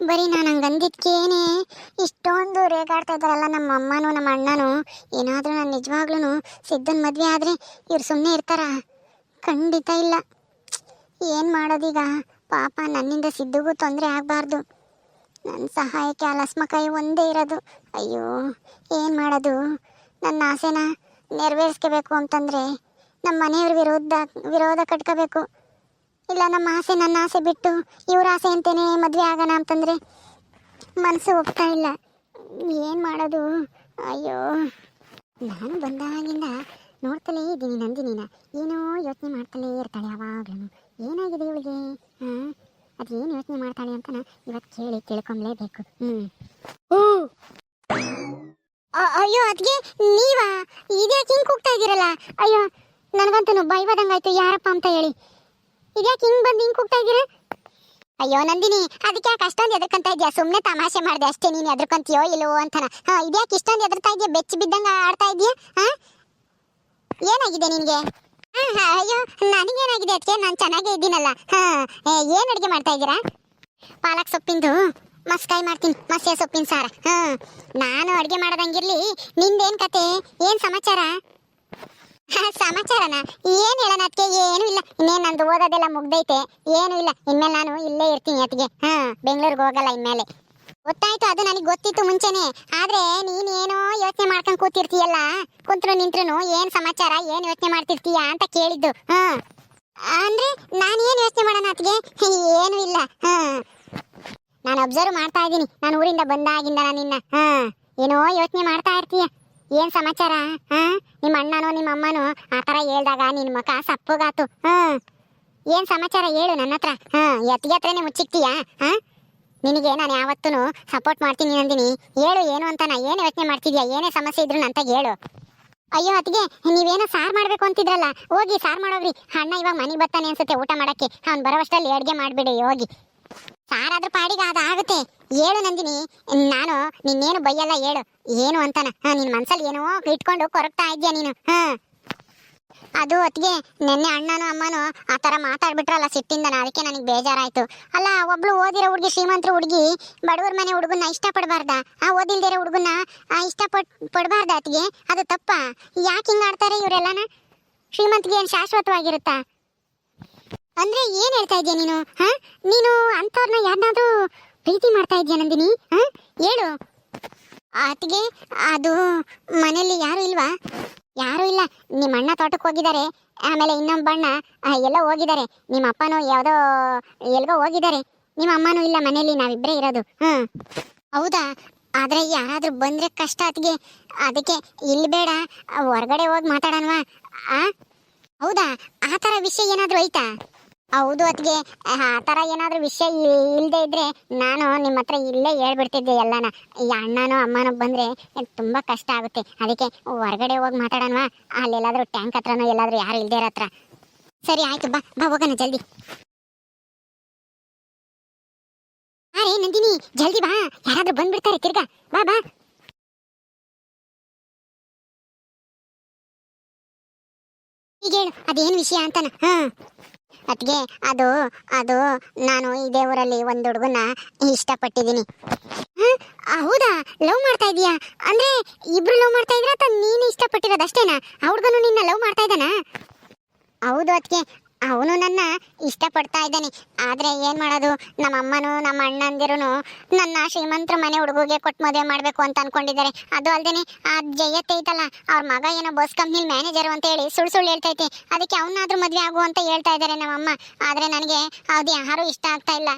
ಬರೀ ನಾನು ಹಂಗೆ ಅಂದಿದ್ಕೇನೆ. ಇಷ್ಟೊಂದು ರೇಗಾಡ್ತಾ ಇದ್ದಾರಲ್ಲ ನಮ್ಮ ಅಮ್ಮನೂ, ನಮ್ಮ ಅಣ್ಣನೂ. ಏನಾದರೂ ನಾನು ನಿಜವಾಗ್ಲೂ ಸಿದ್ಧನ ಮದುವೆ ಆದರೆ ಇವ್ರು ಸುಮ್ಮನೆ ಇರ್ತಾರ? ಖಂಡಿತ ಇಲ್ಲ. ಏನು ಮಾಡೋದೀಗ? ಪಾಪ ನನ್ನಿಂದ ಸಿದ್ಧಗೂ ತೊಂದರೆ ಆಗಬಾರ್ದು. ನನ್ನ ಸಹಾಯಕ್ಕೆ ಅಲಸ್ಮಕಾಯಿ ಒಂದೇ ಇರೋದು. ಅಯ್ಯೋ, ಏನು ಮಾಡೋದು? ನನ್ನ ಆಸೆನ ನೆರವೇರಿಸ್ಕೋಬೇಕು ಅಂತಂದರೆ ನಮ್ಮ ಮನೆಯವ್ರ ವಿರೋಧ ವಿರೋಧ ಕಟ್ಕೋಬೇಕು. ಇಲ್ಲ ನಮ್ಮ ಆಸೆ ನನ್ನ ಆಸೆ ಬಿಟ್ಟು ಇವ್ರ ಆಸೆ ಅಂತೇನೆ ಮದುವೆ ಆಗೋಣ ಅಂತಂದರೆ ಮನಸ್ಸು ಒಪ್ತಾ ಇಲ್ಲ. ಏನು ಮಾಡೋದು? ಅಯ್ಯೋ. ನಾನು ಬಂದಾಗಿಂದ ನೋಡ್ತಲೇ ಇದ್ದೀನಿ ನಂದಿನಿನ. ಏನೋ ಯೋಚನೆ ಮಾಡ್ತಲೇ ಇರ್ತಾಳೆ ಯಾವಾಗಲೂ ಏನಾಗಿದೆ ಇವಳಿಗೆ? ಹಾಂ ಅದು ಏನು ಯೋಚನೆ ಮಾಡ್ತಾಳೆ ಅಂತ ಇವತ್ತು ಕೇಳಿ ತಿಳ್ಕೊಂಬ್ಲೇಬೇಕು ಹ್ಞೂ ಅಯ್ಯೋ ಅದ್ಗೆ ನೀವಾ? ಇದ್ಯಾಕೆ ಹಿಂಗೆ ಕೂಗ್ತಾ ಇದ್ದೀರಲ್ಲ ಅಯ್ಯೋ ನನಗಂತೂ ಬೈವದಂಗಾಯ್ತು ಯಾರಪ್ಪ ಅಂತ ಹೇಳಿ. ಇದ್ಯಾಕೆ ಹಿಂಗೆ ಬಂದು ಹಿಂಗ್ ಕೂಗ್ತಾ ಇದೀರ ಅಯ್ಯೋ ನಂದಿನಿ ಅದಕ್ಕೆ ಯಾಕೆ ಅಷ್ಟೊಂದು ಎದ್ರಕಂತ ಇದೆಯಾ? ಸುಮ್ಮನೆ ತಮಾಷೆ ಮಾಡಿದೆ ಅಷ್ಟೇ, ನೀನು ಎದ್ರಕಂತೀಯೋ ಇಲ್ಲವೋ ಅಂತನ. ಹಾ, ಇದ್ಯಾಕೆ ಇಷ್ಟೊಂದು ಎದ್ರತಾ ಇದೆಯಾ? ಬೆಚ್ಚ ಬಿದ್ದಂಗೆ ಆಡ್ತಾ ಇದೆಯಾ? ಹಾ? ಏನಾಗಿದೆ ನಿನಗೆ? ಹಾ ಅಯ್ಯೋ, ನನಗೇನಾಗಿದೆ ಅದಕ್ಕೆ ನಾನು ಚೆನ್ನಾಗೇ ಇದ್ದೀನಲ್ಲ. ಹಾ ಏನು ಅಡುಗೆ ಮಾಡ್ತಾ ಇದ್ದೀರಾ? ಪಾಲಕ್ ಸೊಪ್ಪಿಂದು. ಮಸ್ಕಾಯಿ ಮಾಡ್ತೀನಿ, ಮಸ್ಯ ಸೊಪ್ಪಿನ ಸಾರ. ಹಾ, ನಾನು ಅಡುಗೆ ಮಾಡೋದಂಗಿರ್ಲಿ. ನಿಂದೇನು ಕತೆ? ಏನು ಸಮಾಚಾರ? ಸಮಾಚಾರನ? ಏನ್ ಹೇಳೋಣ ಅದಕ್ಕೆ ಏನು ಇಲ್ಲ. ಇನ್ನೇನ್ ನಂದು ಓದೋದೆಲ್ಲ ಮುಗ್ದೈತೆ. ಏನು ಇಲ್ಲ. ಇನ್ಮೇಲೆ ನಾನು ಇಲ್ಲೇ ಇರ್ತೀನಿ ಅದಕ್ಕೆ ಹಾ, ಬೆಂಗಳೂರಿಗೆ ಹೋಗಲ್ಲ ಇನ್ಮೇಲೆ. ಗೊತ್ತಾಯ್ತು, ಅದು ನನಗೆ ಗೊತ್ತಿತ್ತು ಮುಂಚೆನೆ. ಆದ್ರೆ ನೀನೇನೋ ಯೋಚನೆ ಮಾಡ್ಕೊಂಡು ಕೂತಿರ್ತೀಯಲ್ಲ? ಕುಂತ್ರು ನಿಂತ್ರು ಏನ್ ಸಮಾಚಾರ? ಏನ್ ಯೋಚನೆ ಮಾಡ್ತಿರ್ತೀಯ ಅಂತ ಕೇಳಿದ್ದು. ಹಾ. ಅಂದ್ರೆ ನಾನು ಏನ್ ಯೋಚನೆ ಮಾಡೋಣ ಅದಕ್ಕೆ ಏನು ಇಲ್ಲ. ಹ. ನಾನು ಅಬ್ಸರ್ವ್ ಮಾಡ್ತಾ ಇದ್ದೀನಿ. ನಾನು ಊರಿಂದ ಬಂದಾಗಿಂದ ನಾನು ನಿನ್ನ. ಹಾ. ಏನೋ ಯೋಚನೆ ಮಾಡ್ತಾ ಇರ್ತೀಯ. ಏನ್ ಸಮಾಚಾರ? ಹಾ? ನಿಮ್ಮ ಅಣ್ಣನೋ, ನಿಮ್ಮ ಅಮ್ಮನೋ, ಆ ಥರ ಹೇಳ್ದಾಗ ನಿನ್ನ ಮಕ ಸಪ್ಪುಗಾತು. ಹಾ? ಏನ್ ಸಮಾಚಾರ ಹೇಳು ನನ್ನ ಹತ್ರ? ಹಾ ಎತ್ತಿಗೆ ಹತ್ರನೇ ಮುಚ್ಚಿಕ್ತೀಯಾ? ಹಾ? ನಿನಗೆ ನಾನು ಯಾವತ್ತೂ ಸಪೋರ್ಟ್ ಮಾಡ್ತೀನಿ ಅಂದಿನಿ. ಹೇಳು ಏನು ಅಂತ ನಾ ಏನು ಯೋಚನೆ ಮಾಡ್ತಿದ್ಯಾ? ಏನೇ ಸಮಸ್ಯೆ ಇದ್ರು ಅಂತ ಹೇಳು. ಅಯ್ಯೋ, ಅತ್ತಿಗೆ, ನೀವೇನೋ ಸಾರ್ ಮಾಡ್ಬೇಕು ಅಂತಿದ್ರಲ್ಲ. ಹೋಗಿ ಸಾರ್ ಮಾಡೋಗ್ರಿ. ಅಣ್ಣ ಇವಾಗ ಮನೆಗೆ ಬರ್ತಾನೆ ಅನ್ಸುತ್ತೆ ಊಟ ಮಾಡಕ್ಕೆ. ಅವ್ನು ಬರೋವಷ್ಟರಲ್ಲಿ ಅಡುಗೆ ಮಾಡಿಬಿಡಿ, ಹೋಗಿ. ಸಾರಾದ್ರ ಪಾಡಿಗೆ ಅದು ಆಗುತ್ತೆ. ಹೇಳು ನಂದಿನಿ, ನಾನು ನಿನ್ನೇನು ಬೈಯಲ್ಲ ಹೇಳು. ಏನು ಅಂತಾನ? ನಿನ್ನ ನಿನ್ ಮನ್ಸಲ್ಲಿ ಏನೋ ಇಟ್ಕೊಂಡು ಕೊರಗ್ತಾ ಇದ್ಯಾ ನೀನು? ಹಾ. ಅದು ಅತ್ತಿಗೆ ನಿನ್ನೆ ಅಣ್ಣನೂ ಅಮ್ಮನೂ ಆ ಥರ ಮಾತಾಡ್ಬಿಟ್ರಲ್ಲ ಸಿಟ್ಟಿಂದ, ಅದಕ್ಕೆ ನನಗೆ ಬೇಜಾರಾಯ್ತು. ಅಲ್ಲ, ಒಬ್ಳು ಓದಿರೋ ಹುಡುಗಿ, ಶ್ರೀಮಂತರ ಹುಡುಗಿ, ಬಡವರ ಮನೆ ಹುಡುಗನ್ನ ಇಷ್ಟಪಡಬಾರ್ದ? ಆ, ಓದಿಲ್ದಿರೋ ಹುಡುಗನ್ನ ಇಷ್ಟಪಟ್ ಪಡಬಾರ್ದ ಅತ್ತಿಗೆ? ಅದು ತಪ್ಪ? ಯಾಕೆ ಹಿಂಗೆ ಆಡ್ತಾರೆ ಇವರೆಲ್ಲನ? ಶ್ರೀಮಂತಿಗೆ ಏನು ಶಾಶ್ವತವಾಗಿರುತ್ತಾ? ಅಂದ್ರೆ ಏನ್ ಹೇಳ್ತಾ ಇದೀಯ ನೀನು? ಹಾ? ನೀನು ಅಂತವ್ರನ್ನ ಯಾರನ್ನಾದ್ರೂ ಪ್ರೀತಿ ಮಾಡ್ತಾ ಇದೀಯ ನಂದಿನಿ? ಹಾ? ಹೇಳು. ಆತಿಗೆ ಅದು ಮನೆಯಲ್ಲಿ ಯಾರು ಇಲ್ವಾ? ಯಾರು ಇಲ್ಲ. ನಿಮ್ಮ ಅಣ್ಣ ತೋಟಕ್ಕೆ ಹೋಗಿದ್ದಾರೆ. ಆಮೇಲೆ ಇನ್ನೊಬ್ಬ ಅಣ್ಣ ಎಲ್ಲ ಎಲ್ಲೋ ಹೋಗಿದ್ದಾರೆ. ನಿಮ್ಮ ಅಪ್ಪನೂ ಯಾವುದೋ ಎಲ್ಗೋ ಹೋಗಿದ್ದಾರೆ. ನಿಮ್ಮ ಅಮ್ಮನೂ ಇಲ್ಲ ಮನೆಯಲ್ಲಿ ನಾವಿಬ್ಬರೇ ಇರೋದು. ಹ್ಞೂ ಹೌದಾ? ಆದರೆ ಯಾರಾದರೂ ಬಂದರೆ ಕಷ್ಟ ಅತ್ಗೆ ಅದಕ್ಕೆ ಇಲ್ಲಿ ಬೇಡ, ಹೊರಗಡೆ ಹೋಗಿ ಮಾತಾಡೋಣವಾ? ಆ? ಹೌದಾ? ಆ ಥರ ವಿಷಯ ಏನಾದರೂ ಐತಾ ಹೌದು ಅತ್ಗೆ ಆ ಥರ ಏನಾದರೂ ವಿಷಯ ಇಲ್ಲದೆ ಇದ್ರೆ ನಾನು ನಿಮ್ಮ ಹತ್ರ ಇಲ್ಲೇ ಹೇಳ್ಬಿಡ್ತಿದ್ದೆ ಎಲ್ಲನ. ಈ ಅಣ್ಣನೋ ಅಮ್ಮನೋ ಬಂದರೆ ತುಂಬ ಕಷ್ಟ ಆಗುತ್ತೆ. ಅದಕ್ಕೆ ಹೊರಗಡೆ ಹೋಗಿ ಮಾತಾಡೋಣವಾ? ಅಲ್ಲೆಲ್ಲಾದ್ರೂ ಟ್ಯಾಂಕ್ ಹತ್ರನೋ ಎಲ್ಲಾದ್ರೂ ಯಾರು ಇಲ್ದೇ ಇರೋ ಹತ್ರ. ಸರಿ, ಆಯ್ತು, ಬಾ ಬಾ, ಹೋಗೋಣ ಜಲ್ದಿ. ಅರೇ ನಂದಿನಿ, ಜಲ್ದಿ ಬಾ. ಯಾರಾದ್ರೂ ಬಂದ್ಬಿಡ್ತಾರೆ, ತಿರ್ಗಾ. ಬಾ ಬಾ. ಈಗ ಹೇಳು, ಅದೇನು ವಿಷಯ ಅಂತಾನ? ಹಾ. ಅದ್ಗೆ ಅದು ಅದು, ನಾನು ಇದೇ ಊರಲ್ಲಿ ಒಂದು ಹುಡುಗನ ಇಷ್ಟಪಟ್ಟಿದ್ದೀನಿ. ಹೌದಾ? ಲವ್ ಮಾಡ್ತಾ ಇದೀಯಾ? ಅಂದ್ರೆ, ಇಬ್ರು ಲವ್ ಮಾಡ್ತಾ ಇದ್ರೆ ಅಥವಾ ನೀನು ಇಷ್ಟಪಟ್ಟಿರೋದು ಅಷ್ಟೇನಾ? ಆ ಹುಡುಗನು ನಿನ್ನ ಲವ್ ಮಾಡ್ತಾ ಇದ್ದಾನಾ? ಹೌದು ಅದಕ್ಕೆ ಅವನು ನನ್ನ ಇಷ್ಟಪಡ್ತಾ ಇದ್ದಾನೆ. ಆದ್ರೆ ಏನ್ ಮಾಡೋದು? ನಮ್ಮ ಅಮ್ಮನೂ ನಮ್ಮ ಅಣ್ಣಂದಿರು ನನ್ನ ಶ್ರೀಮಂತರ ಮನೆ ಹುಡುಗಿಗೆ ಕೊಟ್ಟು ಮದುವೆ ಮಾಡಬೇಕು ಅಂತ ಅನ್ಕೊಂಡಿದ್ದಾರೆ. ಅದು ಅಲ್ದೇನೆ ಆ ಜಯತ್ತೆ ಐತಲ್ಲ, ಅವ್ರ ಮಗ ಏನೋ ಬಸ್ ಕಂಪ್ನಿಲಿ ಮ್ಯಾನೇಜರ್ ಅಂತ ಹೇಳಿ ಸುಳ್ಳು ಸುಳ್ಳು ಹೇಳ್ತೈತಿ. ಅದಕ್ಕೆ ಅವನಾದ್ರೂ ಮದುವೆ ಆಗು ಅಂತ ಹೇಳ್ತಾ ಇದ್ದಾರೆ ನಮ್ಮಮ್ಮ. ಆದ್ರೆ ನನಗೆ ಅದು ಯಾರು ಇಷ್ಟ ಆಗ್ತಾ ಇಲ್ಲ.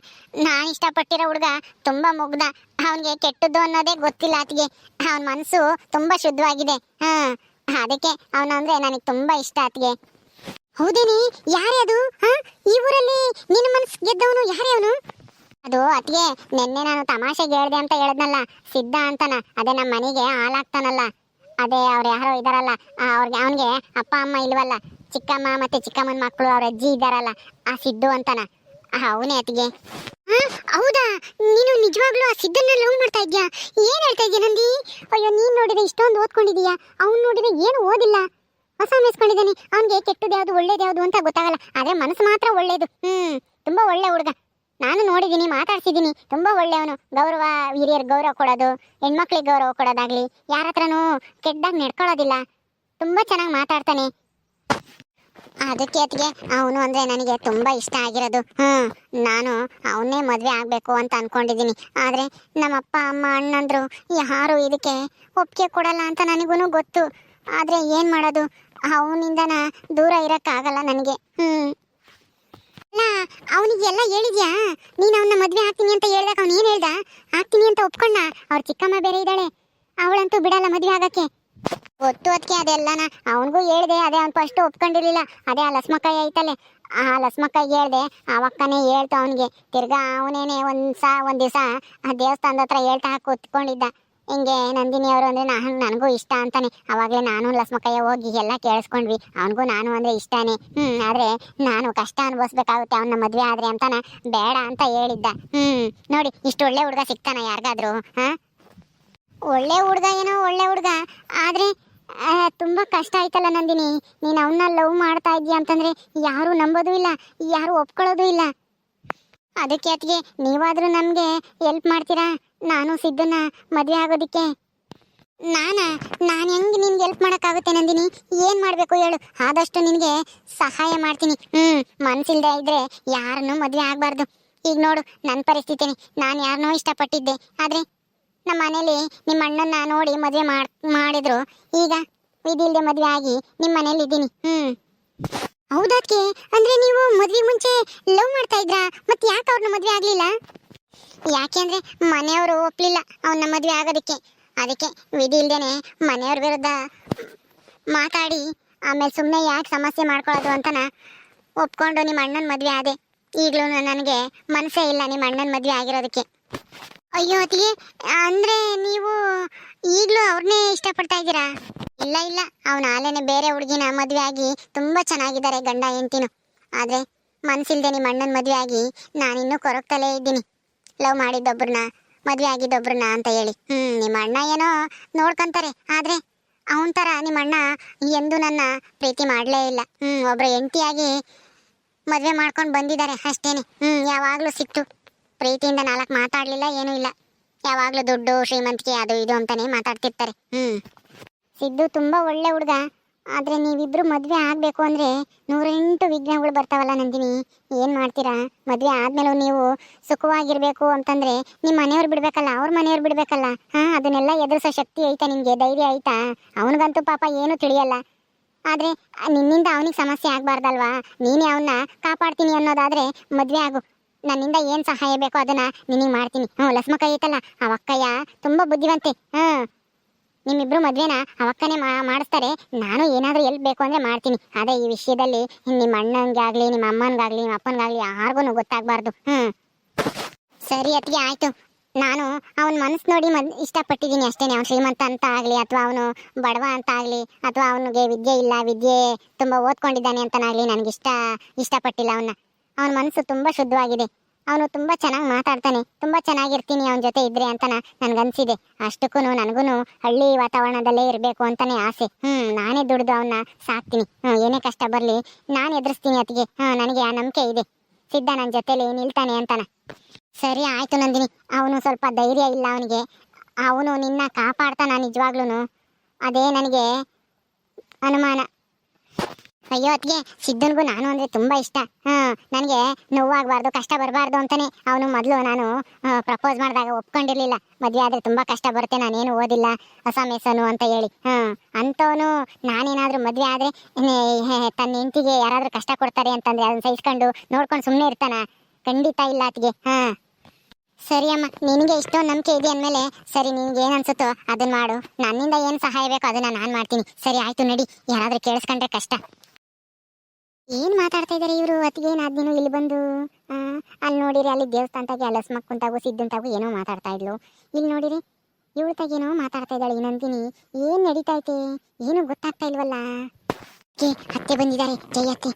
ನಾನು ಇಷ್ಟಪಟ್ಟಿರೋ ಹುಡುಗ ತುಂಬಾ ಮುಗ್ಧ. ಅವನಿಗೆ ಕೆಟ್ಟದ್ದು ಅನ್ನೋದೇ ಗೊತ್ತಿಲ್ಲ ಆತಿಗೆ. ಅವನ ಮನಸ್ಸು ತುಂಬಾ ಶುದ್ಧವಾಗಿದೆ. ಹಾ ಅದಕ್ಕೆ ಅವನಂದ್ರೆ ನನಗೆ ತುಂಬಾ ಇಷ್ಟ ಆತಿಗೆ. ಹೌದೇನಿ ಯಾರೇ ಅದು? ಹಾ? ಈ ಊರಲ್ಲಿ ನಿನ್ನ ಮನಸ್ಸು ಗೆದ್ದವನು ಯಾರೇ ಅವನು? ಅದು ಅತ್ತಿಗೆ, ನಿನ್ನೆ ನಾನು ತಮಾಷೆ ಹೇಳ್ದೆ ಅಂತ ಹೇಳದ್ನಲ್ಲ, ಸಿದ್ಧ ಅಂತನ, ಅದೇ ನಮ್ಮ ಮನೆಗೆ ಹಾಲಾಗ್ತಾನಲ್ಲ ಅದೇ ಅವ್ರು ಯಾರೋ ಇದಾರಲ್ಲ ಅವ್ರಿಗೆ, ಅವನಿಗೆ ಅಪ್ಪ, ಅಮ್ಮ ಇಲ್ವಲ್ಲ, ಚಿಕ್ಕಮ್ಮ ಮತ್ತೆ ಚಿಕ್ಕಮ್ಮನ ಮಕ್ಕಳು ಅವ್ರ ಅಜ್ಜಿ ಇದ್ದಾರಲ್ಲ ಆ ಸಿದ್ದು ಅಂತನ. ಅವನೇ ಅತಿಗೆ ಹೌದಾ? ನೀನು ನಿಜವಾಗ್ಲೂ ಆ ಸಿದ್ದನ್ನ ಲವ್ ಮಾಡ್ತಾ ಇದ್ಯಾ? ಏನ್ ಹೇಳ್ತಾ ಇದ್ಯಾ ನಂದಿ? ಅಯ್ಯೋ, ನೀನ್ ನೋಡಿದ್ರೆ ಇಷ್ಟೊಂದು ಓದ್ಕೊಂಡಿದೀಯಾ? ಅವ್ನು ನೋಡಿದ್ರೆ ಏನು ಓದಿಲ್ಲ? ಹೊಸ ಅನ್ನಿಸ್ಕೊಂಡಿದ್ದೀನಿ ಅವನಿಗೆ ಕೆಟ್ಟದ್ದು ಯಾವುದು, ಒಳ್ಳೇದು ಯಾವುದು ಅಂತ ಗೊತ್ತಾಗಲ್ಲ. ಆದ್ರೆ ಮನಸ್ಸು ಮಾತ್ರ ಒಳ್ಳೇದು. ಹ್ಮ್, ತುಂಬಾ ಒಳ್ಳೆ ಹುಡುಗ. ನಾನು ನೋಡಿದ್ದೀನಿ, ಮಾತಾಡ್ಸಿದ್ದೀನಿ. ತುಂಬಾ ಒಳ್ಳೆಯವನು. ಗೌರವ, ಹಿರಿಯರ್ ಗೌರವ ಕೊಡೋದು, ಹೆಣ್ಮಕ್ಳಿಗೆ ಗೌರವ ಕೊಡೋದಾಗ್ಲಿ, ಯಾರ ಹತ್ರನೂ ಕೆಟ್ಟದಾಗ ನಡ್ಕೊಳ್ಳೋದಿಲ್ಲ. ತುಂಬಾ ಚೆನ್ನಾಗಿ ಮಾತಾಡ್ತಾನೆ. ಅದಕ್ಕೆ ಅದಕ್ಕೆ ಅವನು ಅಂದ್ರೆ ನನಗೆ ತುಂಬಾ ಇಷ್ಟ ಆಗಿರೋದು. ಹ್ಞೂ ನಾನು ಅವನ್ನೇ ಮದುವೆ ಆಗಬೇಕು ಅಂತ ಅಂದ್ಕೊಂಡಿದ್ದೀನಿ ಆದ್ರೆ ನಮ್ಮ ಅಪ್ಪ, ಅಮ್ಮ, ಅಣ್ಣಂದರು ಯಾರು ಇದಕ್ಕೆ ಒಪ್ಪಿಗೆ ಕೊಡಲ್ಲ ಅಂತ ನನಗೂ ಗೊತ್ತು. ಆದ್ರೆ ಏನು ಮಾಡೋದು? ಅವನಿಂದನ ದೂರ ಇರಕ್ಕಾಗಲ್ಲ ನನಗೆ. ಹ್ಮ್. ಅಲ್ಲ, ಅವನಿಗೆ ಎಲ್ಲ ಹೇಳಿದ್ಯಾ? ನೀನು ಅವನ್ನ ಮದ್ವೆ ಆಗ್ತೀನಿ ಅಂತ ಹೇಳ್ದಾಗ ಅವ್ನು ಏನು ಹೇಳ್ದ? ಆಗ್ತೀನಿ ಅಂತ ಒಪ್ಕೊಂಡ? ಅವ್ರ ಚಿಕ್ಕಮ್ಮ ಬೇರೆ ಇದ್ದಾಳೆ. ಅವಳಂತೂ ಬಿಡಲ್ಲ ಮದ್ವೆ ಆಗಕ್ಕೆ. ಗೊತ್ತು ಅದಕ್ಕೆ ಅದೆಲ್ಲನ? ಅವನಿಗೂ ಹೇಳ್ದೆ, ಅದೇ ಅವ್ನು ಫಸ್ಟ್ ಒಪ್ಕೊಂಡಿರ್ಲಿಲ್ಲ. ಅದೇ ಆ ಲಸ್ಮಕ್ಕಾಯಿ ಐತಲ್ಲೇ. ಆ ಲಸ್ಮಕ್ಕಾಯಿಗೆ ಹೇಳ್ದೆ, ಅವಕ್ಕನೇ ಹೇಳ್ತು ಅವನಿಗೆ. ತಿರ್ಗಾ ಅವನೇನೆ ಒಂದು ಸಾ ಒಂದು ದಿವಸ ಆ ದೇವಸ್ಥಾನದ ಹತ್ರ ಹೇಳ್ತಾ ಕೂತ್ಕೊಂಡಿದ್ದ. ಹಿಂಗೆ ನಂದಿನಿ ಅವರು ಅಂದ್ರೆ ನಾನು ನನಗೂ ಇಷ್ಟ ಅಂತಾನೆ. ಅವಾಗಲೇ ನಾನು ಲಸ್ಮಕ್ಕಯ್ಯ ಹೋಗಿ ಎಲ್ಲ ಕೇಳಿಸ್ಕೊಂಡ್ವಿ. ಅವನಿಗೂ ನಾನು ಅಂದ್ರೆ ಇಷ್ಟನೇ. ಹ್ಞೂ ಆದ್ರೆ ನಾನು ಕಷ್ಟ ಅನುಭವಿಸ್ಬೇಕಾಗುತ್ತೆ. ಅವನ ಮದುವೆ ಆದ್ರೆ ಅಂತಾನ ಬೇಡ ಅಂತ ಹೇಳಿದ್ದ. ಹ್ಞೂ ನೋಡಿ, ಇಷ್ಟು ಒಳ್ಳೆ ಹುಡುಗ ಸಿಗ್ತಾನ ಯಾರಿಗಾದ್ರೂ, ಹಾಂ? ಒಳ್ಳೆ ಹುಡುಗ ಏನೋ ಒಳ್ಳೆ ಹುಡುಗ. ಆದ್ರೆ ತುಂಬ ಕಷ್ಟ ಆಯ್ತಲ್ಲ ನಂದಿನಿ. ನೀನು ಅವನ್ನ ಲವ್ ಮಾಡ್ತಾ ಇದೀಯ ಅಂತಂದ್ರೆ ಯಾರು ನಂಬೋದು ಇಲ್ಲ, ಯಾರು ಒಪ್ಕೊಳ್ಳೋದು ಇಲ್ಲ. ಅದಕ್ಕೆ ಅತ್ತಿಗೆ, ನೀವಾದರೂ ನಮಗೆ ಹೆಲ್ಪ್ ಮಾಡ್ತೀರಾ? ನಾನು ಸಿದ್ಧನ ಮದುವೆ ಆಗೋದಿಕ್ಕೆ. ನಾನ, ನಾನು ಹೆಂಗ್ ನಿನ್ಗೆ ಹೆಲ್ಪ್ ಮಾಡೋಕ್ಕಾಗುತ್ತೆ ನಂದಿನಿ? ಏನು ಮಾಡಬೇಕು ಹೇಳು. ಆದಷ್ಟು ನಿನಗೆ ಸಹಾಯ ಮಾಡ್ತೀನಿ. ಹ್ಞೂ ಮನಸ್ಸಿಲ್ಲದೆ ಇದ್ರೆ ಯಾರನ್ನೂ ಮದುವೆ ಆಗಬಾರ್ದು. ಈಗ ನೋಡು ನನ್ನ ಪರಿಸ್ಥಿತಿನಿ. ನಾನು ಯಾರನ್ನೋ ಇಷ್ಟಪಟ್ಟಿದ್ದೆ. ಆದರೆ ನಮ್ಮ ಮನೇಲಿ ನಿಮ್ಮ ಅಣ್ಣನ ನೋಡಿ ಮದುವೆ ಮಾಡ್, ಮಾಡಿದ್ರು. ಈಗ ಇದಿಲ್ಲದೆ ಮದುವೆ ಆಗಿ ನಿಮ್ಮ ಮನೇಲಿ ಇದ್ದೀನಿ ಹ್ಮ್. ಹೌದಾಕೆ? ಅಂದ್ರೆ ನೀವು ಮದ್ವೆ ಮುಂಚೆ ಲವ್ ಮಾಡ್ತಾ ಇದ್ರಾ? ಮತ್ತೆ ಯಾಕೆ ಅವ್ರನ್ನ ಮದ್ವೆ ಆಗ್ಲಿಲ್ಲ? ಯಾಕೆ ಅಂದ್ರೆ ಮನೆಯವರು ಒಪ್ಲಿಲ್ಲ ಅವನ್ನ ಮದ್ವೆ ಆಗೋದಕ್ಕೆ. ಅದಕ್ಕೆ ವಿಧಿ ಇಲ್ದೇನೆ ಮನೆಯವ್ರ ವಿರುದ್ಧ ಮಾತಾಡಿ, ಆಮೇಲೆ ಸುಮ್ಮನೆ ಯಾಕೆ ಸಮಸ್ಯೆ ಮಾಡ್ಕೊಳ್ಳೋದು ಅಂತನ ಒಪ್ಕೊಂಡು ನಿಮ್ಮ ಅಣ್ಣನ ಮದ್ವೆ ಆದೆ. ಈಗಲೂ ನನಗೆ ಮನಸ್ಸೇ ಇಲ್ಲ ನಿಮ್ಮ ಅಣ್ಣನ ಮದ್ವೆ ಆಗಿರೋದಕ್ಕೆ. ಅಯ್ಯೋ ಅತಿಗೆ ಅಂದರೆ ನೀವು ಈಗಲೂ ಅವ್ರನ್ನೇ ಇಷ್ಟಪಡ್ತಾ ಇದ್ದೀರಾ? ಇಲ್ಲ ಇಲ್ಲ. ಅವನ ಆಲೆನೆ ಬೇರೆ ಹುಡುಗಿನ ಮದುವೆ ಆಗಿ ತುಂಬಾ ಚೆನ್ನಾಗಿದ್ದಾರೆ ಗಂಡ ಹೆಂಡ್ತಿನು. ಆದರೆ ಮನ್ಸಿಲ್ದೆ ನಿಮ್ಮ ಅಣ್ಣನ ಮದುವೆ ಆಗಿ ನಾನಿನ್ನೂ ಕೊರಗ್ತಲೇ ಇದ್ದೀನಿ. ಲವ್ ಮಾಡಿದ್ದೊಬ್ರನ್ನ, ಮದುವೆ ಆಗಿದ್ದೊಬ್ರನ್ನ ಅಂತ ಹೇಳಿ. ಹ್ಞೂ ನಿಮ್ಮ ಅಣ್ಣ ಏನೋ ನೋಡ್ಕೊಂತಾರೆ. ಆದರೆ ಅವನ ಥರ ನಿಮ್ಮ ಅಣ್ಣ ಎಂದೂ ನನ್ನ ಪ್ರೀತಿ ಮಾಡಲೇ ಇಲ್ಲ. ಹ್ಞೂ ಒಬ್ರ ಹೆಂಡ್ತಿಯಾಗಿ ಮದುವೆ ಮಾಡ್ಕೊಂಡು ಬಂದಿದ್ದಾರೆ ಅಷ್ಟೇನೆ. ಹ್ಞೂ ಯಾವಾಗಲೂ ಸಿಕ್ತು. ಪ್ರೀತಿಯಿಂದ ನಾಲ್ಕು ಮಾತಾಡಲಿಲ್ಲ, ಏನೂ ಇಲ್ಲ. ಯಾವಾಗಲೂ ದುಡ್ಡು, ಶ್ರೀಮಂತಿಕೆ, ಅದು ಇದು ಅಂತಾನೆ ಮಾತಾಡ್ತಿರ್ತಾರೆ. ಹ್ಮ್. ಸಿದ್ದು ತುಂಬಾ ಒಳ್ಳೆ ಹುಡುಗ. ಆದ್ರೆ ನೀವಿಬ್ರು ಮದ್ವೆ ಆಗ್ಬೇಕು ಅಂದ್ರೆ ನೂರೆಂಟು ವಿಘ್ನಗಳು ಬರ್ತಾವಲ್ಲ ನಂದಿನಿ. ಏನ್ ಮಾಡ್ತೀರಾ? ಮದ್ವೆ ಆದ್ಮೇಲೆ ನೀವು ಸುಖವಾಗಿರ್ಬೇಕು ಅಂತಂದ್ರೆ ನಿಮ್ ಮನೆಯವ್ರು ಬಿಡ್ಬೇಕಲ್ಲ, ಅವ್ರ ಮನೆಯವ್ರು ಬಿಡ್ಬೇಕಲ್ಲ. ಹಾ, ಅದನ್ನೆಲ್ಲ ಎದುರಿಸೋ ಶಕ್ತಿ ಐತಾ ನಿಮ್ಗೆ? ಧೈರ್ಯ ಐತಾ? ಅವನಿಗಂತೂ ಪಾಪ ಏನು ತಿಳಿಯಲ್ಲ. ಆದ್ರೆ ನಿನ್ನಿಂದ ಅವನಿಗೆ ಸಮಸ್ಯೆ ಆಗ್ಬಾರ್ದಲ್ವಾ? ನೀನೇ ಅವನ್ನ ಕಾಪಾಡ್ತೀನಿ ಅನ್ನೋದಾದ್ರೆ ಮದ್ವೆ ಆಗು. ನನ್ನಿಂದ ಏನ್ ಸಹಾಯ ಬೇಕೋ ಅದನ್ನ ನಿನಗೆ ಮಾಡ್ತೀನಿ. ಹ್ಞೂ ಲಸ್ಮಕ್ಕ ಐತಲ್ಲ, ಅವಕ್ಕಯ್ಯ ತುಂಬಾ ಬುದ್ಧಿವಂತೆ. ಹ್ಞೂ ನಿಮ್ಮಿಬ್ರು ಮದುವೆನ ಅವಕ್ಕನೇ ಮಾಡಿಸ್ತಾರೆ. ನಾನು ಏನಾದರೂ ಎಲ್ಪ್ ಬೇಕು ಅಂದ್ರೆ ಮಾಡ್ತೀನಿ. ಅದೇ ಈ ವಿಷಯದಲ್ಲಿ ನಿಮ್ಮ ಅಣ್ಣಂಗಾಗ್ಲಿ ನಿಮ್ಮ ಅಮ್ಮನಿಗಾಗಲಿ ನಿಮ್ಮ ಅಪ್ಪನಿಗಾಗಲಿ ಯಾರಿಗೂ ಗೊತ್ತಾಗಬಾರ್ದು. ಹ್ಞೂ ಸರಿ ಅತ್ತಿಗೆ, ಆಯ್ತು. ನಾನು ಅವನ ಮನಸ್ಸು ನೋಡಿ ಮದ್ ಇಷ್ಟಪಟ್ಟಿದ್ದೀನಿ ಅಷ್ಟೇ ಅವ್ನು ಶ್ರೀಮಂತ ಅಂತ ಆಗಲಿ, ಅಥವಾ ಅವನು ಬಡವ ಅಂತ ಆಗಲಿ, ಅಥವಾ ಅವನಿಗೆ ವಿದ್ಯೆ ಇಲ್ಲ, ವಿದ್ಯೆ ತುಂಬ ಓದ್ಕೊಂಡಿದ್ದಾನೆ ಅಂತನಾಗಲಿ, ನನಗಿಷ್ಟ ಇಷ್ಟ ಇಷ್ಟಪಟ್ಟಿಲ್ಲ ಅವನ್ನ ಅವನ ಮನಸ್ಸು ತುಂಬ ಶುದ್ಧವಾಗಿದೆ. ಅವನು ತುಂಬ ಚೆನ್ನಾಗಿ ಮಾತಾಡ್ತಾನೆ. ತುಂಬ ಚೆನ್ನಾಗಿರ್ತೀನಿ ಅವನ ಜೊತೆ ಇದ್ರೆ ಅಂತ ನನಗನ್ಸಿದೆ. ಅಷ್ಟಕ್ಕೂ ನನಗೂ ಹಳ್ಳಿ ವಾತಾವರಣದಲ್ಲೇ ಇರಬೇಕು ಅಂತಾನೆ ಆಸೆ. ಹ್ಮ್, ನಾನೇ ದುಡ್ದು ಅವನ್ನ ಸಾಕ್ತೀನಿ. ಹ್ಞೂ ಏನೇ ಕಷ್ಟ ಬರಲಿ, ನಾನು ಎದುರಿಸ್ತೀನಿ ಅದಕ್ಕೆ ಹ್ಮ್, ನನಗೆ ಆ ನಂಬಿಕೆ ಇದೆ. ಸಿದ್ಧ ನನ್ನ ಜೊತೆಲಿ ನಿಲ್ತಾನೆ ಅಂತಾನ. ಸರಿ, ಆಯ್ತು ನಂದಿನಿ. ಅವನು ಸ್ವಲ್ಪ ಧೈರ್ಯ ಇಲ್ಲ ಅವನಿಗೆ. ಅವನು ನಿನ್ನ ಕಾಪಾಡ್ತಾನ ನಿಜವಾಗ್ಲೂ ಅದೇ ನನಗೆ ಅನುಮಾನ. ಅಯ್ಯೋ ಸಿದ್ಧನ್ಗೂ ಸಿದ್ದನ್ಗೂ ನಾನು ಅಂದ್ರೆ ತುಂಬಾ ಇಷ್ಟ. ನನಗೆ ನೋವಾಗಬಾರ್ದು, ಕಷ್ಟ ಬರಬಾರ್ದು ಅಂತಲೇ ಅವನು ಮೊದಲು ನಾನು ಪ್ರಪೋಸ್ ಮಾಡಿದಾಗ ಒಪ್ಕೊಂಡಿರಲಿಲ್ಲ. ಮದುವೆ ಆದ್ರೆ ತುಂಬಾ ಕಷ್ಟ ಬರುತ್ತೆ, ನಾನೇನು ಓದಿಲ್ಲ, ಅಸಾಮೇಸನು ಅಂತ ಹೇಳಿ. ಹಾಂ ಅಂತವನು ನಾನೇನಾದರೂ ಮದುವೆ ಆದ್ರೆ ತನ್ನ ಹೆಂಡತಿಗೆ ಯಾರಾದರೂ ಕಷ್ಟ ಕೊಡ್ತಾರೆ ಅಂತಂದರೆ ಅದನ್ನು ಸಹಿಸ್ಕೊಂಡು ನೋಡ್ಕೊಂಡು ಸುಮ್ಮನೆ ಇರ್ತಾನ? ಖಂಡಿತ ಇಲ್ಲ ಆತ್ಗೆ ಹಾ. ಸರಿ ಅಮ್ಮ, ನಿನಗೆ ಇಷ್ಟೊಂದು ನಂಬಿಕೆ ಇದೆ ಅಂದಮೇಲೆ ಸರಿ, ನಿನಗೆ ಏನು ಅನ್ಸುತ್ತೋ ಅದನ್ನು ಮಾಡು. ನನ್ನಿಂದ ಏನು ಸಹಾಯ ಬೇಕೋ ಅದನ್ನ ನಾನು ಮಾಡ್ತೀನಿ. ಸರಿ, ಆಯ್ತು, ನಡಿ. ಯಾರಾದರೂ ಕೇಳಿಸ್ಕೊಂಡ್ರೆ ಕಷ್ಟ. ಏನ್ ಮಾತಾಡ್ತಾ ಇದಾರೆ ಇವರು? ಅತ್ತಿಗೆ ನಾದ್ನೀನು ಇಲ್ಲಿ ಬಂದು ಅಲ್ಲಿ ನೋಡಿರಿ, ಅಲ್ಲಿ ದೇವಸ್ಥಾನದಾಗೆ ಅಲ್ಲಿ ಹಸ್ಮಕ್ ಕುಂತಾಗು ಸಿದ್ದಂತಾಗು, ಏನೋ ಮಾತಾಡ್ತಾ ಇದ್ಲು. ಇಲ್ಲಿ ನೋಡಿರಿ ಇವಳು ತಾಗೇನೋ ಮಾತಾಡ್ತಾ ಇದ್ದಾಳೆ ಈ ಏನ್ ನಡೀತಾ ಐತೆ ಏನು ಗೊತ್ತಾಗ್ತಾ ಇಲ್ವಲ್ಲ? ಅತ್ತೆ ಬಂದಿದ್ದಾರೆ. ಜೈ ಅತ್ತೆ.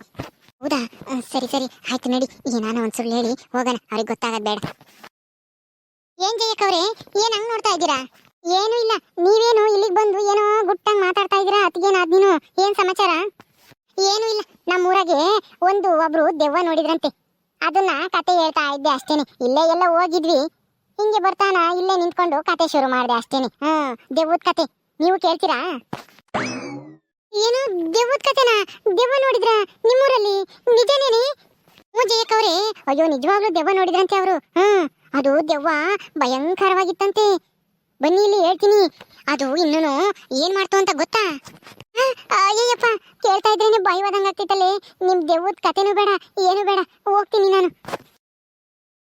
ಹೌದಾ? ಸರಿ ಸರಿ, ಆಯ್ತು ನಡಿ. ಏನಾನ ಒಂದ್ ಸುಳ್ಳು ಹೇಳಿ, ಹೋಗೋಣ. ಅವ್ರಿಗೆ ಗೊತ್ತಾಗದ್ ಬೇಡ. ಏನ್ ಜಯಕ್ಕವ್ರೆ ಏನ್ ಹಂಗ್ ನೋಡ್ತಾ ಇದ್ದೀರಾ? ಏನು ಇಲ್ಲ. ನೀವೇನು ಇಲ್ಲಿಗೆ ಬಂದು ಏನೋ ಗುಟ್ಟಂಗ್ ಮಾತಾಡ್ತಾ ಇದ್ದೀರಾ? ಅತ್ತಿಗೇನಾದ್ ನೀನು? ಏನ್ ಸಮಾಚಾರ? ಏನು ಇಲ್ಲ. ನಮ್ಮ ಊರಾಗೆ ಒಂದು ಒಬ್ರು ದೆವ್ವ ನೋಡಿದ್ರಂತೆ. ಅದನ್ನ ಕತೆ ಹೇಳ್ತಾ ಇದ್ದೆ ಅಷ್ಟೇನೆ. ಇಲ್ಲೇ ಎಲ್ಲ ಹೋಗಿದ್ವಿ. ಹಿಂಗೆ ಬರ್ತಾನ ಇಲ್ಲೇ ನಿಂತ್ಕೊಂಡು ಕತೆ ಶುರು ಮಾಡಿದೆ ಅಷ್ಟೇನೆ. ಹ್ಮ್ ದೆವ್ವದ ಕತೆ. ನೀವು ಕೇಳ್ತೀರಾ? ಏನು, ದೆವ್ವದ ಕತೆನ? ದೆವ್ವ ನೋಡಿದ್ರ? ನಿಮ್ಮೂರಲ್ಲಿ? ನಿಜನೇನೆ? ಹ್ಞೂ ಜಯಕ್ಕವ್ರೆ ಅಯ್ಯೋ, ನಿಜವಾಗ್ಲೂ ದೆವ್ವ ನೋಡಿದ್ರಂತೆ ಅವರು. ಹ್ಮ್ ಅದು ದೆವ್ವ ಭಯಂಕರವಾಗಿತ್ತಂತೆ. ಬನ್ನಿ ಇಲ್ಲಿ ಹೇಳ್ತೀನಿ. ಅದು ಇನ್ನೂ ಏನ್ ಮಾಡ್ತು ಅಂತ ಗೊತ್ತಾ? ಅಯ್ಯಪ್ಪ ಕೇಳ್ತಾ ಇದ್ರೇನೆ ಭಯವಾದಂಗ ಆಗ್ತಿತ್ತಲ್ಲೇ. ನಿಮ್ ದೆವ್ವದ ಕತೆನೂ ಬೇಡ, ಏನು ಬೇಡ. ಹೋಗ್ತೀನಿ ನಾನು.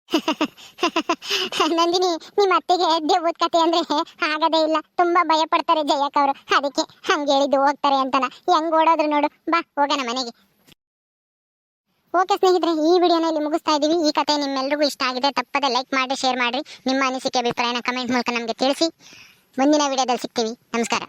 ನಂದಿನಿ ನಿಮ್ಮ ಅತ್ತೆಗೆ ದೆವ್ವದ ಕತೆ ಅಂದ್ರೆ ಆಗದೇ ಇಲ್ಲ. ತುಂಬಾ ಭಯ ಪಡ್ತಾರೆ ಜಯಕ್ ಅವರು. ಅದಕ್ಕೆ ಹಂಗೆ ಹೇಳಿದ್ದು ಹೋಗ್ತಾರೆ ಅಂತನ. ಹೆಂಗ್ ಓಡೋದ್ರು ನೋಡು. ಬಾ, ಹೋಗೋಣ ಮನೆಗೆ. ಓಕೆ ಸ್ನೇಹಿತರೆ, ಈ ವಿಡಿಯೋನ ಇಲ್ಲಿ ಮುಗಿಸ್ತಾ ಇದೀವಿ ಈ ಕತೆ ನಿಮ್ಮೆಲ್ಲರಿಗೂ ಇಷ್ಟ ಆಗಿದೆ, ತಪ್ಪದೆ ಲೈಕ್ ಮಾಡಿ ಶೇರ್ ಮಾಡಿ. ನಿಮ್ಮ ಅನಿಸಿಕೆ, ಅಭಿಪ್ರಾಯನ ಕಮೆಂಟ್ ಮೂಲಕ ನಮಗೆ ತಿಳಿಸಿ. ಮುಂದಿನ ವಿಡಿಯೋದಲ್ಲಿ ಸಿಗ್ತೀವಿ. ನಮಸ್ಕಾರ.